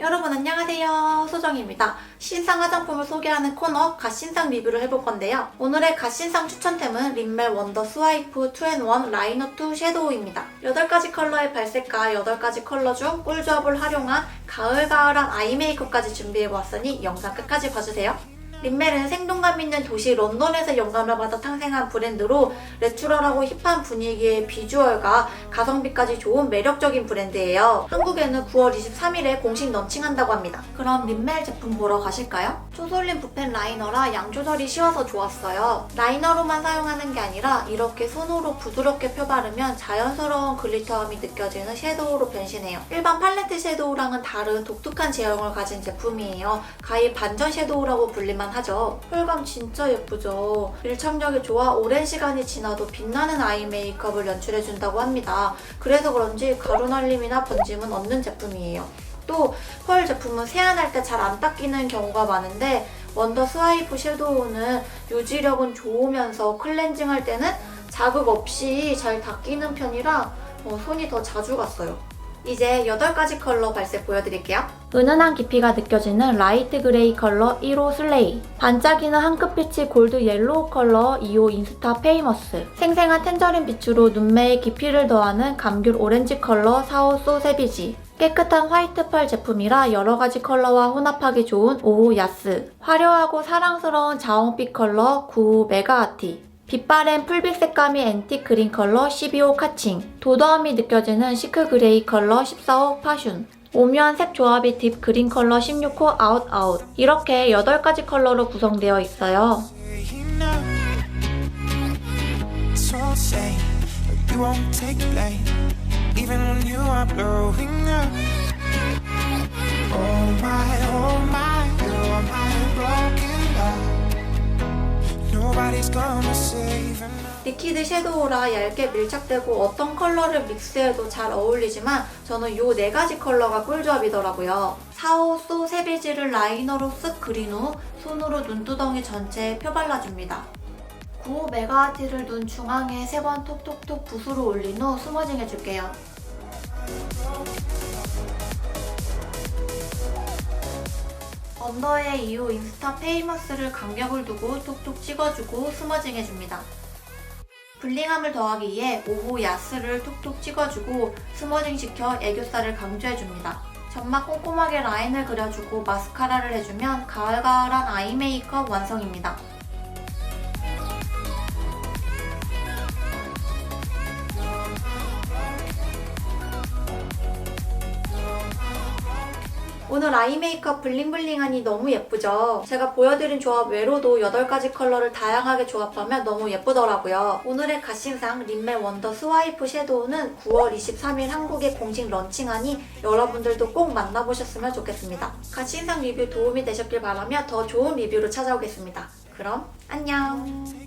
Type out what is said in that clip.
여러분 안녕하세요. 소정입니다. 신상 화장품을 소개하는 코너 갓신상 리뷰를 해볼 건데요. 오늘의 갓신상 추천템은 린멜 원더 스와이프 2&1 라이너 2 섀도우입니다. 8가지 컬러의 발색과 8가지 컬러 중 꿀조합을 활용한 가을가을한 아이 메이크업까지 준비해보았으니 영상 끝까지 봐주세요 린멜은 생동감 있는 도시 런던에서 영감을 받아 탄생한 브랜드로 내추럴하고 힙한 분위기의 비주얼과 가성비까지 좋은 매력적인 브랜드예요. 한국에는 9월 23일에 공식 런칭한다고 합니다. 그럼 린멜 제품 보러 가실까요? 초솔린 붓펜 라이너라 양 조절이 쉬워서 좋았어요. 라이너로만 사용하는 게 아니라 이렇게 손으로 부드럽게 펴바르면 자연스러운 글리터함이 느껴지는 섀도우로 변신해요. 일반 팔레트 섀도우랑은 다른 독특한 제형을 가진 제품이에요. 가히 반전 섀도우라고 불릴만 하죠. 펄감 진짜 예쁘죠. 밀착력이 좋아 오랜 시간이 지나도 빛나는 아이 메이크업을 연출해준다고 합니다. 그래서 그런지 가루날림이나 번짐은 없는 제품이에요. 또 펄 제품은 세안할 때 잘 안 닦이는 경우가 많은데 원더 스와이프 섀도우는 유지력은 좋으면서 클렌징할 때는 자극 없이 잘 닦이는 편이라 어, 손이 더 자주 갔어요. 이제 8가지 컬러 발색 보여드릴게요. 은은한 깊이가 느껴지는 라이트 그레이 컬러 1호 슬레이 반짝이는 한끗빛이 골드 옐로우 컬러 2호 인스타 페이머스 생생한 텐저린 빛으로 눈매에 깊이를 더하는 감귤 오렌지 컬러 4호 소세비지 깨끗한 화이트 펄 제품이라 여러가지 컬러와 혼합하기 좋은 5호 야스 화려하고 사랑스러운 자홍빛 컬러 9호 메가아티 빛바랜 풀빛 색감이 앤틱 그린 컬러 12호 카칭, 도도함이 느껴지는 시크 그레이 컬러 14호 파슌, 오묘한 색 조합이 딥 그린 컬러 16호 아웃 아웃 이렇게 8가지 컬러로 구성되어 있어요. Oh oh. 리퀴드 섀도우라 얇게 밀착되고 어떤 컬러를 믹스해도 잘 어울리지만 저는 이네 가지 컬러가 꿀조합이더라고요. 4호 소 세비지를 라이너로 쓱 그린 후 손으로 눈두덩이 전체에 펴발라줍니다. 9호 메가아티를 눈 중앙에 세 번 톡톡톡 붓으로 올린 후 스머징 해줄게요. 언더에 2호 인스타 페이머스를 간격을 두고 톡톡 찍어주고 스머징 해줍니다. 블링함을 더하기 위해 5호 야스를 톡톡 찍어주고 스머징 시켜 애교살을 강조해줍니다. 점막 꼼꼼하게 라인을 그려주고 마스카라를 해주면 가을가을한 아이 메이크업 완성입니다. 오늘 아이 메이크업 블링블링하니 너무 예쁘죠? 제가 보여드린 조합 외로도 8가지 컬러를 다양하게 조합하면 너무 예쁘더라고요. 오늘의 갓신상 린멜 원더 스와이프 섀도우는 9월 23일 한국에 공식 런칭하니 여러분들도 꼭 만나보셨으면 좋겠습니다. 갓신상 리뷰 도움이 되셨길 바라며 더 좋은 리뷰로 찾아오겠습니다. 그럼 안녕!